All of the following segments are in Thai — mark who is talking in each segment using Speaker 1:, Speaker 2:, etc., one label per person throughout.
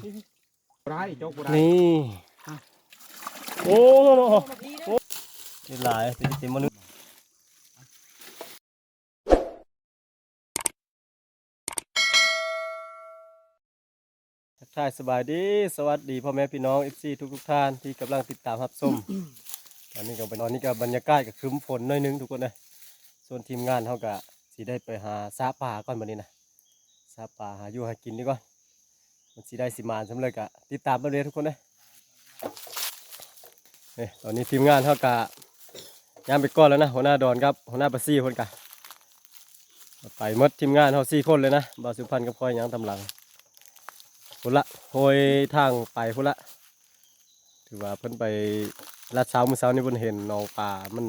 Speaker 1: ได้โจกได้
Speaker 2: นี่ โอ้โหนี่หลายเป็นเต็มนุษย์ทักทายสบายดีสวัสดีพ่อแม่พี่น้อง FC ทุกทุกท่านที่กำลังติดตามรับชมตอนนี้ก็เป็นตอนนี้ก็บรรยากาศก็ครึ้มฝนน่อยนึงทุกคนนะส่วนทีมงานเขาก็สิได้ไปหาซาป่าก่อนบัดนี้นะซาป่าหาอยู่หากินดีก่อน มันสิได้สิมานสำเร็จกะติดตามไปเลยทุกคนเลยนี่ตอนนี้ทีมงานเขากะย่างไปก่อนแล้วนะหัวหน้าดอนครับหัวหน้าปัสซี่คนกะไปมดทีมงานเขาสี่คนเลยนะบาสุพรรณกับพ่อยยังทำหลังพุ่นละโหยทางไปพุ่นละ ถือว่าเพิ่นไปลาดเช้ามื้อเช้านี่เพิ่นเห็นหนองปลามัน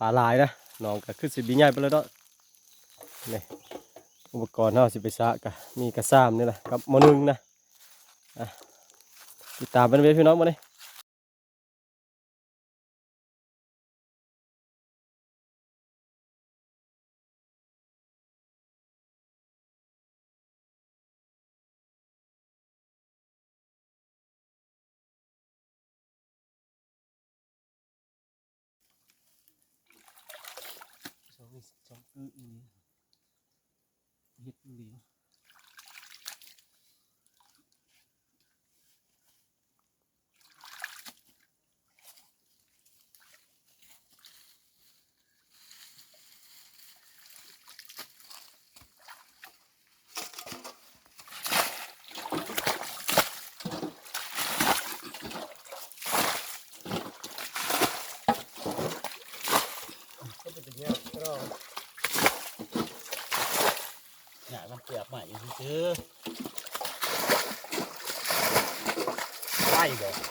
Speaker 2: ปลาหลายนะหนองก็คือสิบีใหญ่ไปแล้วเนาะนี่ อุปกรณ์เราสิไปซะกะมีกระซ้ำนี่แหละกับมอหนึงนะติดตามเป็นเวพี่น้องมาเลยสองสองคืออี เฮ็ดดี
Speaker 1: ก็เป็นอย่างเงี้ยก็
Speaker 3: เนี่ยมันเปลือกใหม่ซื้อไล่บ่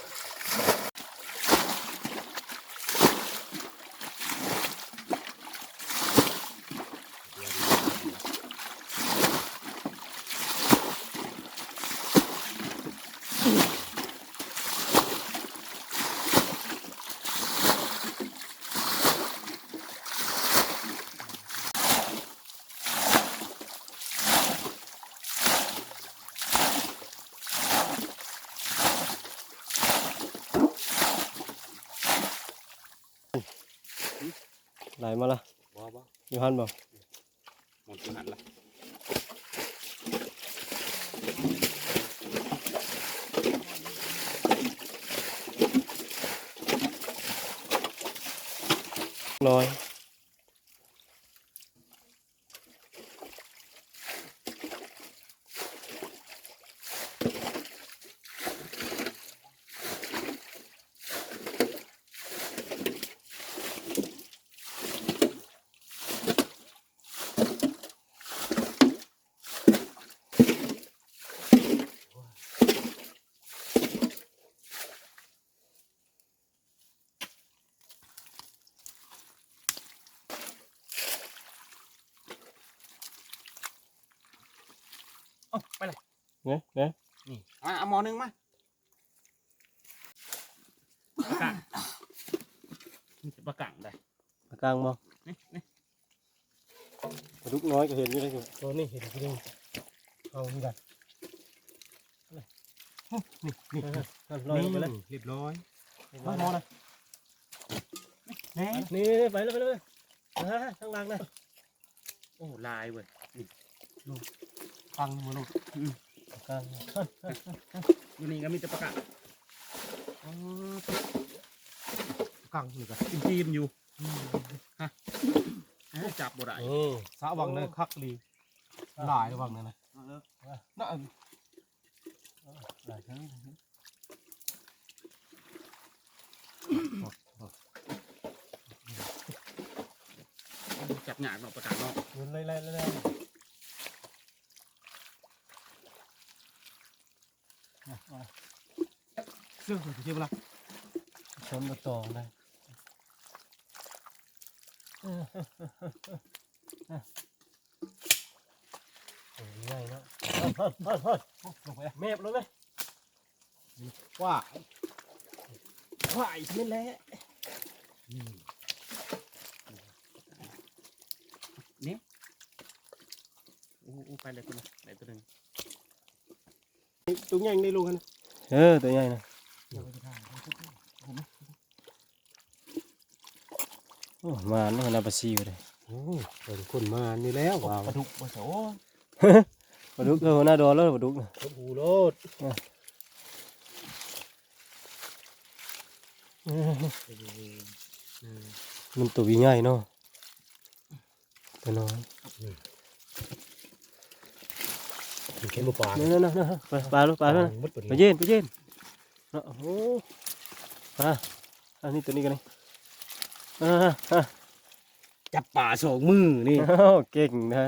Speaker 2: ไหลมาละ
Speaker 3: บ่บ่
Speaker 2: อยู่หันบ่
Speaker 3: หมดตัวหันละ
Speaker 2: น้อย
Speaker 3: เอ้าไปเลย
Speaker 2: เนี่ยเนี่ย
Speaker 3: นี่อะเอาหมอหนึงมาประกังมันจะประกังได้
Speaker 2: ปากกลางบ่
Speaker 3: นี่นี่
Speaker 2: ปลาดุกน้อยก็เห็นอยู่เลยตัวนี้เห็นจริงเอานี่กันนี่นี่ลอยลงไปเลย
Speaker 3: เรียบร้อย
Speaker 2: มามองนะ
Speaker 3: แน่
Speaker 2: นี่ไปเลยไปเลยนะข้างล่างนะ
Speaker 3: โอ้ลายเว้ย
Speaker 2: ฟังมือลูกกลาง
Speaker 3: อยู่นี่ก็มีแต่ประกังอ๋อประกังนี่ก็จีนๆอยู่ฮะเอ้ยจับบ่ได้
Speaker 2: นี่สาวังเลยคักลีหลายวังเลยนะ
Speaker 3: น่า
Speaker 2: หลายครั้ง
Speaker 3: จับหยาดเนาะประกังเนาะ
Speaker 2: ยืนเลยเลยเลย เสื้อของที่เวลาชนมาตอเลยโอ้ยใหญ่เนาะเฮ้ยเฮ้ยเฮ้ยเฮ้ยลงไปเมฟเลย
Speaker 3: ว่า
Speaker 2: ว่ายนี่แหละ
Speaker 3: นี่โอ้โอ้ไปเลยคนละไหนตัวหนึ่ง
Speaker 1: จุงยังได้ลุงกัน
Speaker 2: เออตัวใหญ่นะโอ้มานี่หัวหน้าปลาซิวเลย
Speaker 1: โอ้เป็นคนมานี่แล้วว้าว
Speaker 3: ปลาดุกปลาโส
Speaker 2: ปลาดุกเออหัวหน้าดอนแล้วปลาดุกน่ะ
Speaker 1: หูโลด
Speaker 2: มันตัวใหญ่เนาะตัวน้อย
Speaker 1: เข็มปลา
Speaker 2: นั่นนั่นนั่นปลาปลาลูกปลาแล้วนะ
Speaker 1: มดตัว
Speaker 2: ไป
Speaker 1: นี้
Speaker 2: เย็นไปเย็นเนาะโอ้โหปลาอันนี้ตัวนี้กันนี่อ่าอ่า
Speaker 1: จับป่าสองมือนี่
Speaker 2: อ้าวเก่งนะ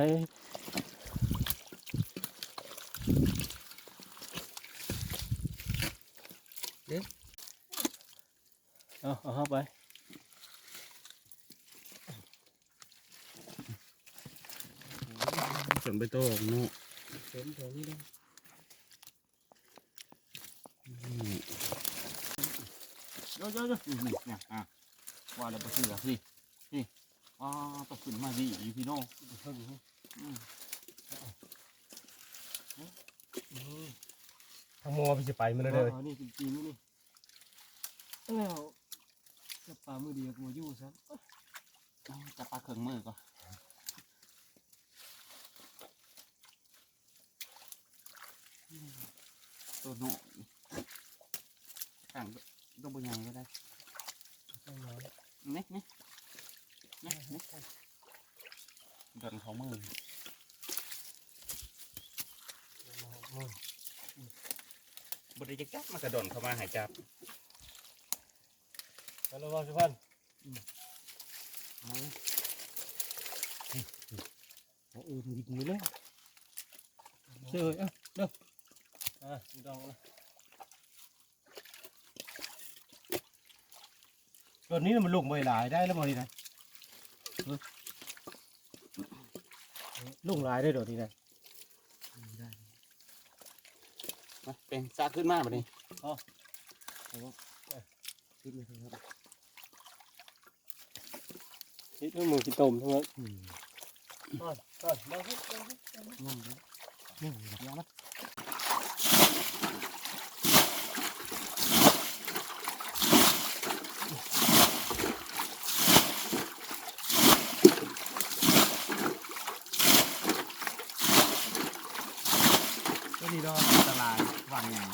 Speaker 2: เอาเอาเข้าไป
Speaker 3: ส่วนไปโตของนู่
Speaker 1: เข็มตัวนี้เลย
Speaker 3: เยอะเยอะเยอะนี่เนี่ยอะว่าแล้วปลาเสือพี่พี่ว้าตกขึ้นมาดีอีพี่น้อง
Speaker 1: ทางมอพี่จะไปมันเลย
Speaker 2: อ๋อนี่จริงๆนี่แล้วจะปลามือเดียวกูอยู่ซะ
Speaker 3: เอาจับปลาเครื่องมือก่อน ตัวหนูต่างตัวบนยังก็ได้นี่นี่นี่นี่เดินเขามือบริจจับมากระโดดเข้ามาหายจับ
Speaker 2: แล้วระวังสิพัน
Speaker 1: โอ้เออมันยิงอยู่แล้ว
Speaker 2: เชื่อเอ้าเด้อ อะดองนะ
Speaker 1: ตัวนี้มันลงไปหลายได้แล้วบ่นี่นะลงหลายได้ดอกนี่นะ
Speaker 3: มาเป็นซาขึ้นมาแบบนี้
Speaker 1: ขึ้นมาครับ
Speaker 2: นี่ต้องมือกินต้มทั้งนั้น
Speaker 1: อืม
Speaker 2: ก่อนก่อนมาขึ้นมาขึ้น
Speaker 1: นี่นี่ยามัน
Speaker 3: ก็ดีดอกอันตรายวางอย่าง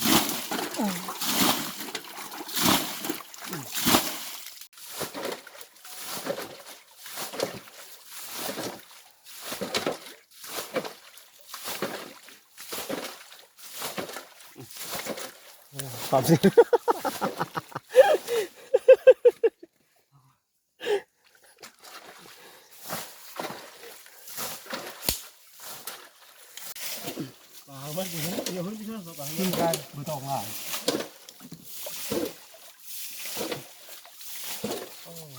Speaker 2: ความสิ
Speaker 1: ปลามันอยู่นี่เดี๋ยวมันจะเชื่อปลามันกันมือตองหลาย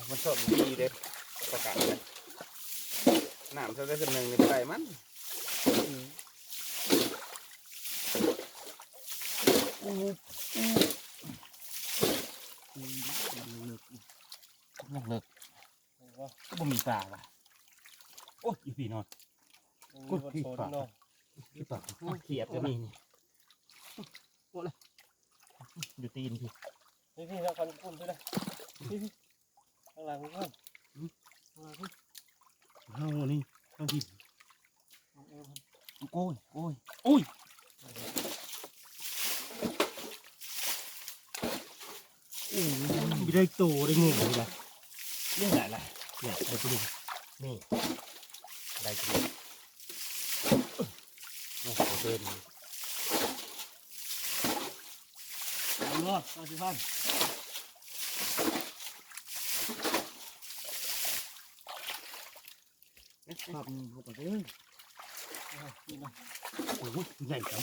Speaker 3: มันสดดีเด็ประกาศน้ำเท่าได้คนหนึ่งในใจมัน ยังเลิกก็บ่มีปลาว่ะโอ้ยอีพี่นอน
Speaker 2: กูที่ปลา
Speaker 1: ที่ปลา
Speaker 3: เขียดก็มีนี่โอ้เลยอยู่ตีนพี่
Speaker 2: นี่พี่ทางคันปุ่นด้วยนะนี่พี่ข้างหลังพี่พันข้างหลังพี่
Speaker 1: เฮานี่เฮาที่
Speaker 3: โอ้ยโอ้ยโอ้ย
Speaker 1: ไม่ได้โตได้งูเลยนะ
Speaker 3: เรื่องอะไรล่ะ
Speaker 1: เนี่ยเดี๋ยวไปดูนี่ได้จริงโอ้โหเดิน
Speaker 2: เอาเนาะเอาสิพัน
Speaker 1: ครับเข้าไปเลย
Speaker 2: นี่นะ
Speaker 1: โอ้โหใหญ่จัง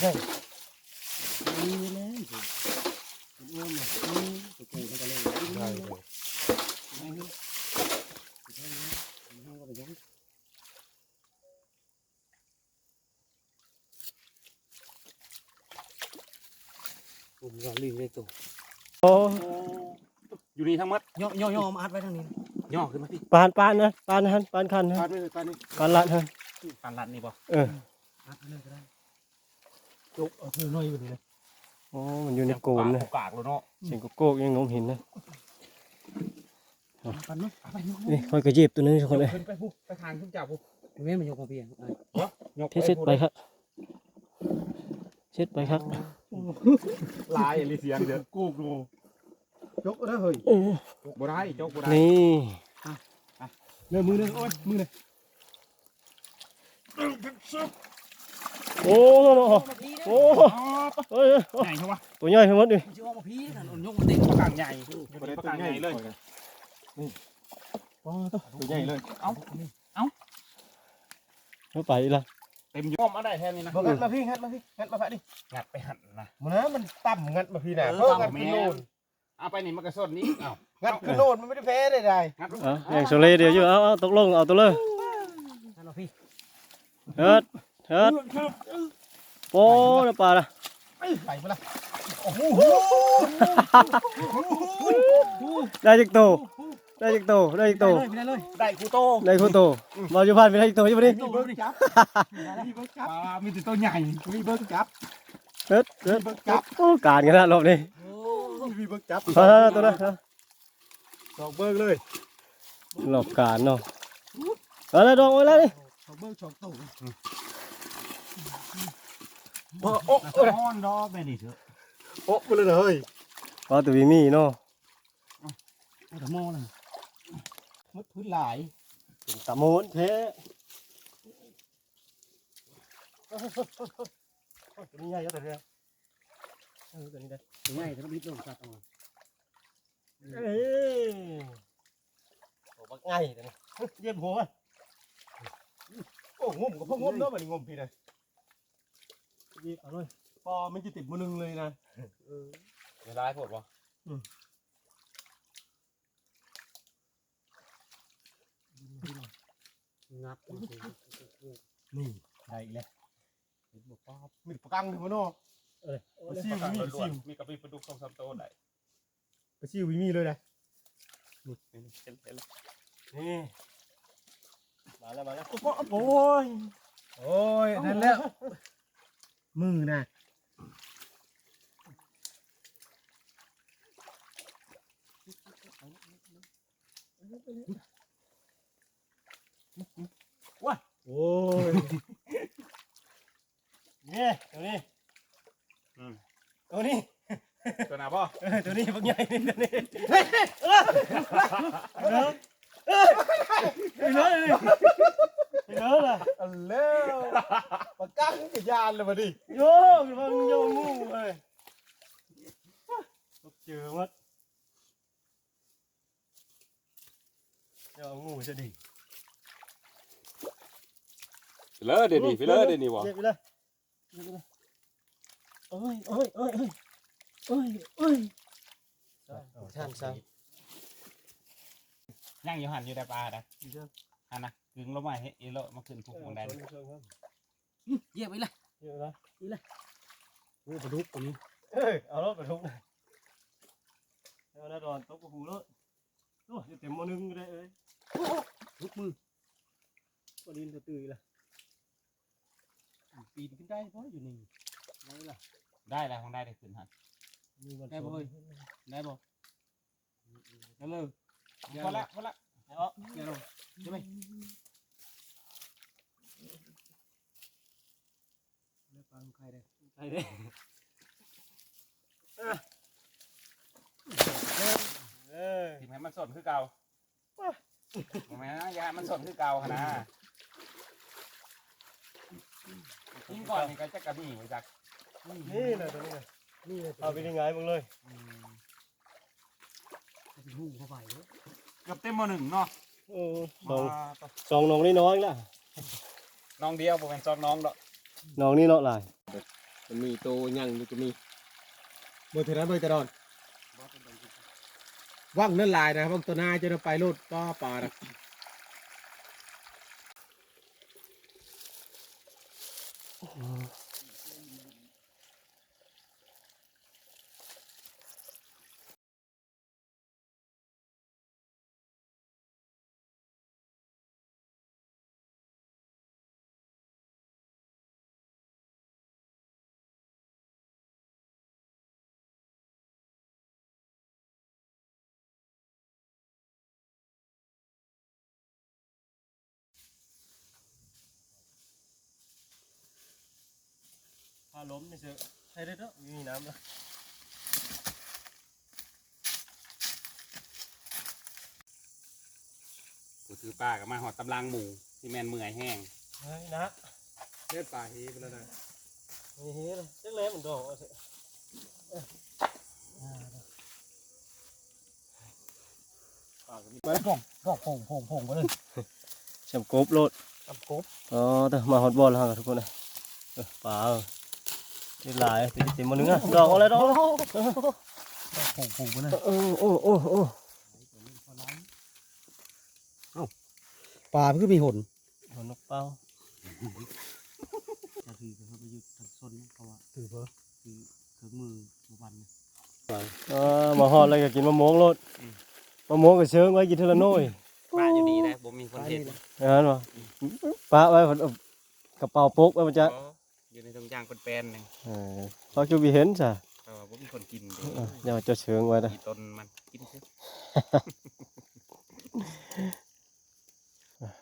Speaker 2: ได้
Speaker 1: นี่เลย เป็นเอื้อมอะนี่ตะกูมันก็เลยได้เลยผมก็ลืมได้ตัว
Speaker 2: โอ้
Speaker 3: อยู่นี่ทั้งหมด
Speaker 1: ย่อย่อย่อมาอัดไว้ทางนี้
Speaker 3: ย่อขึ้นมาพี่
Speaker 2: ปานปานนะปานหันปานคันฮะ
Speaker 1: อัดไว้เลยตอนนี้
Speaker 2: ปานลัดฮะ
Speaker 3: ปานลัดนี่บ่
Speaker 2: เออ
Speaker 1: อัดไว้เลยก็ได้จกเอาเพื่อนน้อยอยู่นี่นะ
Speaker 2: โอ้มันอยู่ในโกนเลย
Speaker 3: กากเลยเนาะ
Speaker 2: เสียงโก๊กๆยังงมหินนะ
Speaker 1: ปันเนาะไปเนาะ
Speaker 2: นี่ค่อยกระเจ็บตัวนึงทุกคนเลย
Speaker 3: ขึ้นไปผู้ไปทางขึ้นจับผู้
Speaker 1: แม่มันยกมาเพียง
Speaker 3: ยก
Speaker 2: เช็ดไปครับเช็ดไปครับ
Speaker 3: ลายอะไรเสียงเด้อกูกดู
Speaker 1: ยกเอาได้เฮ้ย
Speaker 3: จกบ่ได้จกบ่ได้
Speaker 2: นี่
Speaker 1: เนื้อมือเลยโอ้ยมือเลย
Speaker 2: โอ้โหโอ้โห เอ้ย
Speaker 3: ใหญ่ใช่ปะ
Speaker 2: ตัวใหญ่ทั้งหมดเลย
Speaker 1: ชื่อว่ามาพี่นั่นยกมาเต็ม
Speaker 3: ประกางใหญ่ประกางใหญ่เลย
Speaker 2: ตัวใหญ่เลย
Speaker 3: เอ้า
Speaker 2: เข้าไปละ
Speaker 3: เต็มย้อมมาได้แค่นี้นะ
Speaker 1: งัดมาพี่งัดมาพี่งัดมาพะดิ
Speaker 3: งัดไปหันนะ
Speaker 1: มันนะมันต่ำงัดมาพี่น่ะ
Speaker 3: เออ
Speaker 1: เพิ่งงัด
Speaker 3: ต่ำ
Speaker 1: ขึ้น
Speaker 3: แม่
Speaker 1: โน่น
Speaker 3: เอาไปนี่มันกระสดนี้เอ้า
Speaker 1: งัดขึ้นโน่นมันไม่ได้แพ้ได้ได
Speaker 3: งัด
Speaker 2: เอาอย่างโซเล่เดียวอยู่เอาเอาตกลงเอาตัวเลย
Speaker 1: งัดมาพี่
Speaker 2: เฮ็ดเฮ็ดโป้น้ำปลาละ
Speaker 1: ไปมาละโอ้โห
Speaker 2: ได้จักโต ได้จักโต ได้จักโต
Speaker 1: ไปได้เลย
Speaker 3: ได้กูโต
Speaker 2: ได้คุณโตมาอยู่พันไปได้จักโตอยู่บ่นี่
Speaker 1: มีเบิร์กจับมีเบิร์กจับ
Speaker 3: ปลามีแต่ตัวใหญ่
Speaker 1: มีเบิร์กจับ
Speaker 2: เฮ็ดเฮ็ดโอ้การกันนะรอบนี้
Speaker 1: มีเบิร์กจับ
Speaker 2: เอาๆตัวนั้นเอา
Speaker 1: สองเบิร์กเลย
Speaker 2: รอบการเนาะเอาละดองไว้แล้วนี่
Speaker 1: สองเบิร์กสองตู้
Speaker 3: โอ้โอ้อ้อนดอกแม่นี่เถอะ
Speaker 1: โอ้ไปเลยเฮ้ย
Speaker 2: ปลาตัววีมีเนาะ
Speaker 1: ไอ้ตะโม่น่ะมุดพื้นหลาย
Speaker 2: เป็นตะมูนแท้ตัวนี้ใหญ่จังตัวเดียวเออตัวนี้ได้
Speaker 1: ง่ายแต่ต้องรีบลงสัตว์ออก
Speaker 2: เอ้ยโอ้บักง่ายตัวนี้เยี่ยมหัวมัน
Speaker 1: โอ้งมกับพ่องมเนาะมันงมพี่นะ
Speaker 2: ยิ บเอาเลย
Speaker 1: ปอมันจะติดมือนึงเลยนะ
Speaker 3: เดี๋ยวร้ายปวดวะ
Speaker 1: งับนี่ได้อีกแล้วเห็นบอกป้ามีปากกังถึงมาเนาะ
Speaker 2: เออ
Speaker 1: ปลาซิวมีปลาซิว
Speaker 3: มีกระปิปลาดุกสองสามตัวได้
Speaker 1: ปลาซิวมีเลยนะ
Speaker 3: นี่เห็นเห็นแล้ว
Speaker 2: นี่มาแล้วมาแล้ว
Speaker 1: โอ้ยโอ้ยนั่นแล้ว มือนะโอ้ย
Speaker 2: นี่ตัวนี้
Speaker 3: อืม
Speaker 2: ตัวนี้
Speaker 3: ตัวหนาป่ะ
Speaker 2: เออตัวนี้บักใหญ่นี่ตัวนี้เออเออเออเออเออล่ะ
Speaker 1: อันแล้วปากกังกับยานเลย มาดิ
Speaker 2: โยกมันโยงงูเอ้ยเจอมัดโยงงูจะดี
Speaker 3: เลยเดี๋ยวนี้ไปเลยเดี๋ยวนี้วะ
Speaker 2: เจ็บไปเลยเจ็บไปเลยโอ้ยโอ้ยโอ้ยโอ้ยโอ้ยโอ้ยท่านซ้ำ
Speaker 3: ย่างอยู่หันอยู่ได้ปลาได้หันนะกึ่งลงมาเฮ้ยอีโลมาขึ้นผูกวงได้
Speaker 1: เยี่ยมไปเลย
Speaker 2: เยอะนะ
Speaker 1: โอ้ปลาดุกตัวนี้
Speaker 2: เอ้ยเอารถไปทุกเลยเอาหน้าดอนตกกระหูรถโอ้ยเต็มมอนึงเลยเอ้ย
Speaker 1: ลุกมือ
Speaker 2: พอดีนจะตื่นละ
Speaker 1: ปีนขึ้นได้เพราะอยู่นี่ได้ละ
Speaker 3: ได้แล้วของได้ได้ขึ้นหัน
Speaker 2: มีวัน
Speaker 1: ได้บ่เฮ้ยได้บ่ได้เลย
Speaker 3: พอละพอละ
Speaker 2: เอา
Speaker 1: ได้เลยใช่ไหม ได้ปลาของใคร ได้
Speaker 2: ไปเด้เอ้ย
Speaker 3: ทีมให้มันสดคือเก่าทำไมนะอย่าให้มันสดคือเก่าขนาดยิ่งก่อนนี่ก็จะกระบี่ไว้จัก
Speaker 2: นี่นะตัวนี้นะ
Speaker 1: นี่เลย
Speaker 2: เอาไปยังไงมึงเลย
Speaker 1: จะเป็นหูเข้าไปเลย
Speaker 3: เกือบเต็มมหนึ่งเนาะ
Speaker 2: โอ้สองสองน้องนี่น้อยละ
Speaker 3: น้องเดียวผมเป็นซองน้องดอก
Speaker 2: น้องนี่เนาะหลาย
Speaker 1: มันมีตัวยังอยู่จะมีเบอร์เท่านั้นเบอร์ตะดอนว่างนั่นลายนะว่างตัวหน้าจะไปโลดก็ปลานะา
Speaker 2: ล้มนี่เสือใช้ได้เนาะมีน้ำละ
Speaker 3: กูถือป้ากับมาหอดตำลังหมูที่แมนเมื่อยแห้ง
Speaker 2: เฮ้ยนะ
Speaker 1: เล่นป่าเฮไปแล้วนะ
Speaker 2: นี่เฮ้ยเลยจักแล้วมันดอกเอาเถอะ
Speaker 1: ไปดอกดอกผงผงผงไปเลย
Speaker 2: ชำกบโลด
Speaker 1: กับกบ
Speaker 2: อ๋อแต่มาฮอตบอลแล้วครับทุกคนนะเออป่าเออ นี่หลายติดติดมาหนึ่งอะดอกอะไรดอก
Speaker 1: ดอกผงผงไปเลย
Speaker 2: โอ้โอ้โอ้โอ้
Speaker 1: ป่ามันก็มีหน
Speaker 2: หัวนกเป้า
Speaker 1: จะถือเขาไปยึดทางส้นเขาว่าถือเพอถือเครื่องมือมาบัน
Speaker 2: เออมาฮอตอะไรก็กินมะม่วงโลดมะม่วงก็เชิงไว้กินเทอละน้อย
Speaker 3: ป้าอยู่ดีนะผมมีคนเห็น
Speaker 2: อย่างนั้นวะป้าไว้ผลกระเป๋าโป๊กไว้มันจะ
Speaker 3: อ๋ออยู่ในตรงย่างเป็นแปลนหนึ่ง
Speaker 2: เออพอจูบีเห็นจ้ะ
Speaker 3: แต่ว่าผมมีคนกิน
Speaker 2: เอออย่ามาจะเชิงไว้นะ
Speaker 3: มีต้นมันกินซิ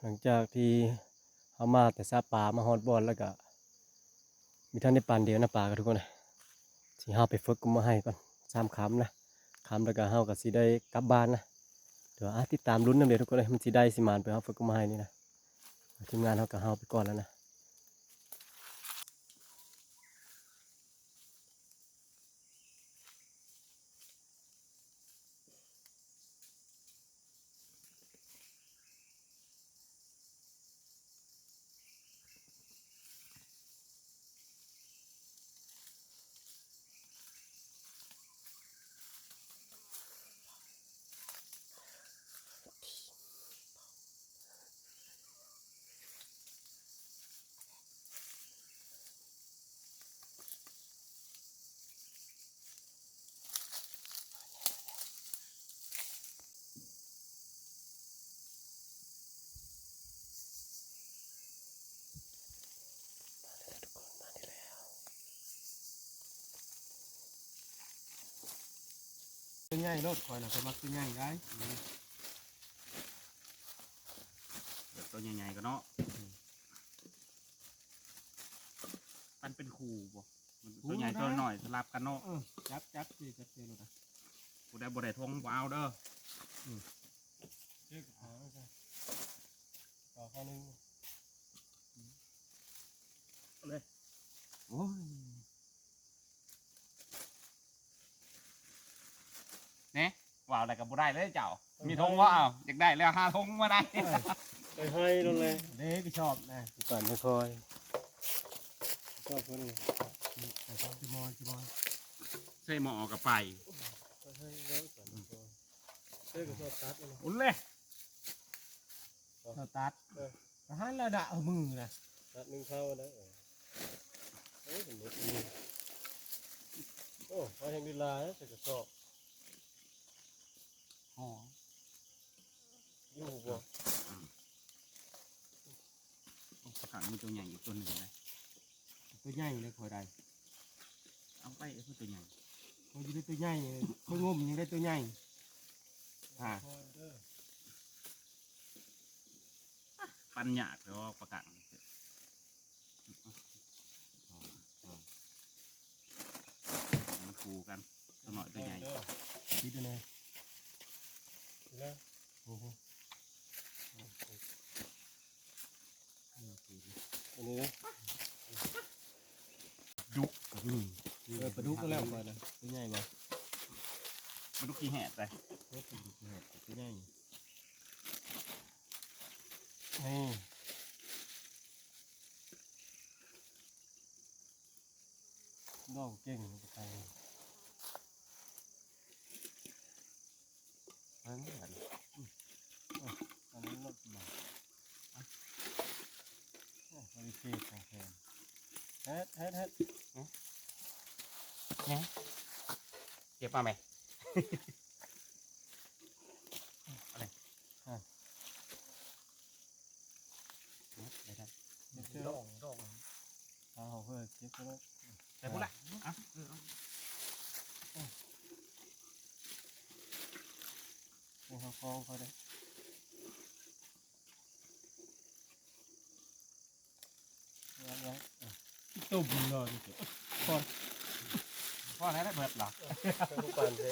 Speaker 2: หลังจากที่เอามาแต่ซาป่ามาฮอตบอลแล้วก็ มีท่านได้ปานเดียวนะป่ากันทุกคนนะสิเฮาไปฝึกกุมมาให้ก่อนสามคำนะคำแล้วก็เฮาก็สิได้กลับบ้านนะเดี๋ยวอาติดตามลุ้นน้ำเดียวทุกคนเลยมันสิได้สิมานไปเฮาฝึกกุมมาให้นี่นะทีมงานเฮากับเฮาไปก่อนแล้วนะ
Speaker 1: ตัวใหญ่รถคอยนะคอยมักตัวใหญ่ได้
Speaker 3: เดี๋ยวตัวใหญ่ๆก็เนาะมันเป็นคู่บ่มันตัวใหญ่ตัวหน่อยสลับกันเนาะ
Speaker 1: เออจับจับสิจับเจอรถนะ
Speaker 3: กูได้บ่ได้ทงบ่เอาเด้อ
Speaker 2: เชือกขาวจ้ะต่อข้อนึง
Speaker 1: โอ้ย
Speaker 3: เนี่ยว่าอะไรกับบ่ได้เลยเจ้า มีทงว่าเอาอยากได้แล้วหาทงมาได้
Speaker 2: ไปให้ลงเลย
Speaker 1: เด็กชอบนะ
Speaker 2: ปั่นไม่ค่อยชอบคนนี้
Speaker 1: แต่ชอบจิมอนจิมอน
Speaker 3: ใส่หมอออกกับไป
Speaker 2: ไปให้แล้วปั่นไม่ค่อยเชือกก็ชอบตัดเลยนะ
Speaker 3: อุ่นเลย
Speaker 1: เราตัดทหารระดับเอามือนะ
Speaker 2: ตัดหนึ่งเท่านะเออเอ้ยเป็นเด็กนี่โอ้ไปทางดีลานะแต่ก็ชอบ
Speaker 3: อ๋อ
Speaker 2: อยู่บ่
Speaker 3: ประกาศมีตัวใหญ่อีกตัวหนึ่งเลย
Speaker 1: ตัวใหญ่เลยคอยได้
Speaker 3: เอาไปไอ้ตัวใหญ่
Speaker 1: คอยอยู่ได้ตัวใหญ่คอยงมยังได้ตัวใหญ่อ่า
Speaker 3: ปันหยากแล้วประกาศมันคูกันตัวหน่อยตัวใหญ่
Speaker 1: คิดดูเลย
Speaker 2: แล้ว
Speaker 1: โอ้โห
Speaker 2: อันนี้นะ
Speaker 1: อืมเออปลาดุกก็แล้วคอยนะตัวใหญ่บ่
Speaker 3: มันลูกขี้แหดไป
Speaker 1: เออปลาดุกเนี่ยตัวใหญ่
Speaker 2: นี่น้องเก่งมันไป อันนี้อันอันนี้รถมาอะอะบริเกตของแทนเฮ็ดเฮ็ดเฮ็ด
Speaker 3: เก็บมาไหม
Speaker 2: เฮ็ดดองดองเอาเพื่อเก็บไว้แล้ว
Speaker 3: ใส่ปุ๊ละอะเออเอา
Speaker 2: ให้เขา คล้องเขาได้ยังยัง
Speaker 1: ตุ่มเลยก่อน
Speaker 3: พ่อไหนได้เบิดหรอ
Speaker 2: ทุกปานเด้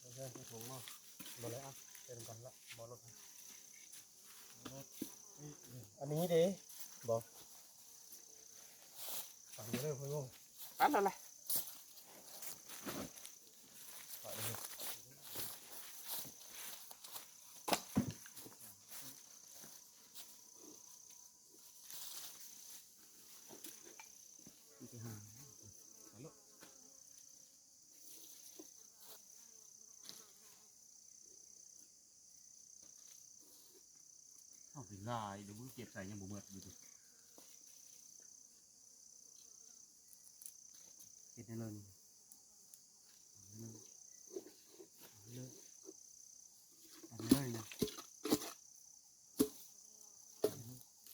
Speaker 1: ไม่ใช่ที่ถุงเนาะบ่เลยอะเป็นกันละบ่รถอั นนี้เด้บ่ฟังเด้อเพิ่นงง
Speaker 3: อันนั้นแหละ
Speaker 1: ที่หา
Speaker 3: เอาไปลายเดี๋ยวมึงเก็บใส่ยังบ่เบิดอยู่ดิ
Speaker 1: เฮ็ดให้เลยนี่เอาเลยเอาเลยนะ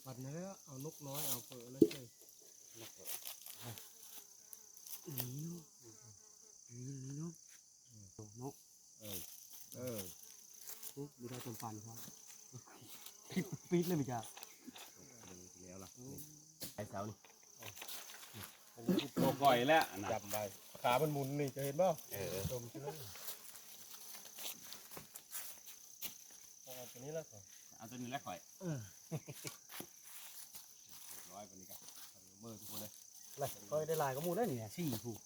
Speaker 1: ปัดแล้เอานกน้อยเอาเปิดเลยเจ้นกเปิดนี่นกนี่นกนกเออเออปุ๊บดูได้จนฟันครับ ปี๊ดเลยพี่จ้า
Speaker 2: เสานี่
Speaker 3: ตัวก่อยแล้วนะ
Speaker 1: จับไปขา มันหมุนนี่จะเห็นเปล่า
Speaker 3: เออ
Speaker 1: ชมช่ไหมเอาตัวนี้แล้วก่อน
Speaker 3: เอาตัวนี้แล้วข่อย
Speaker 1: เออ
Speaker 3: ร้อยกว่านี้กันเบอร์ทุกคนเลย
Speaker 1: ไล่ค่อยได้ลายก็มูได้เนี่ยสี่ผูก